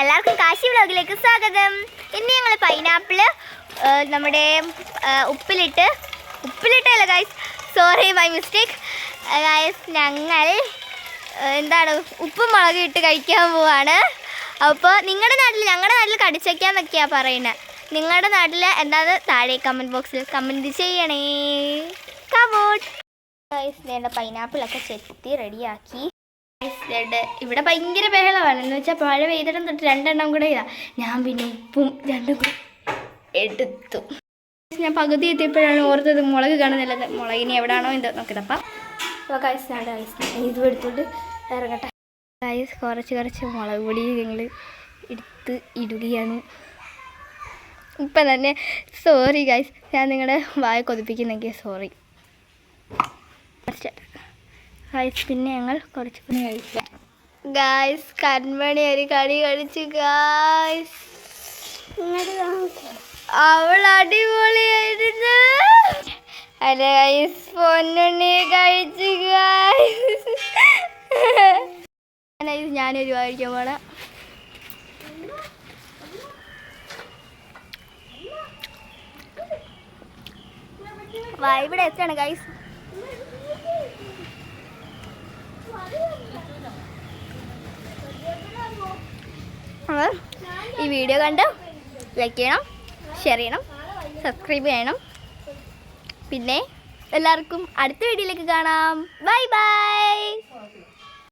എല്ലാവർക്കും കാശി വ്ലോഗിലേക്ക് സ്വാഗതം. ഇന്ന് ഞങ്ങൾ പൈനാപ്പിൾ നമ്മുടെ ഉപ്പിലിട്ട് ഉപ്പിലിട്ടല്ല guys sorry by mistake guys ഞങ്ങൾ എന്താണ് ഉപ്പും മുളകും ഇട്ട് കഴിക്കാൻ പോവാണ്. അപ്പോൾ നിങ്ങളുടെ നാട്ടിൽ ഞങ്ങളുടെ നാട്ടിൽ കടിച്ചയ്ക്കാന്നൊക്കെയാണ് പറയുന്നത് നിങ്ങളുടെ നാട്ടിൽ എന്താണ് താഴെ കമന്റ് ബോക്സിൽ കമന്റ് ചെയ്യണേ. കമോട്ട് ഗൈസ് വേണ്ട പൈനാപ്പിളൊക്കെ ചെത്തി റെഡിയാക്കി ഇതുണ്ട്. ഇവിടെ ഭയങ്കര ബഹളമാണ് എന്ന് വെച്ചാൽ മഴ പെയ്തിടം തൊട്ട് രണ്ടെണ്ണം കൂടെ ഇതാ. ഞാൻ പിന്നെ ഉപ്പും രണ്ടും കൂടെ എടുത്തു. ഞാൻ പകുതി എത്തിയപ്പോഴാണ് ഓർത്തത് മുളക് കാണുന്നില്ല. മുളകിനി എവിടാണോ എന്തോ നോക്കിയതപ്പ അപ്പോൾ കൈസ് ഞാൻ കൈസ് ഇതും എടുത്തോണ്ട് ഇറങ്ങട്ടെ. കൈസ് കുറച്ച് കുറച്ച് മുളക് പൊടി ഞങ്ങൾ എടുത്ത് ഇടുകയാണ്. ഇപ്പം തന്നെ സോറി ഗൈസ് ഞാൻ നിങ്ങളുടെ വായ കൊതിപ്പിക്കുന്നെങ്കിൽ സോറി ഗായ്സ് പിന്നെ ഞങ്ങൾ കുറച്ച് പണി കഴിക്കാം. ഗായ്സ് കൺമണി ഒരു കളി കളിച്ചു ഗായ്സ് അവൾ അടിപൊളിയായിരുന്നു അല്ല ഗൈസ് പൊന്നുണ്ണി കഴിച്ചു ഗായ്സ് ഞാനൊരു വായിക്കാൻ പോണ വായ്പ ഇവിടെ എത്താണ് ഗൈസ് ഈ വീഡിയോ കണ്ട് ലൈക്ക് ചെയ്യണം ഷെയർ ചെയ്യണം സബ്സ്ക്രൈബ് ചെയ്യണം. പിന്നെ എല്ലാവർക്കും അടുത്ത വീഡിയോയിലേക്ക് കാണാം. Bye bye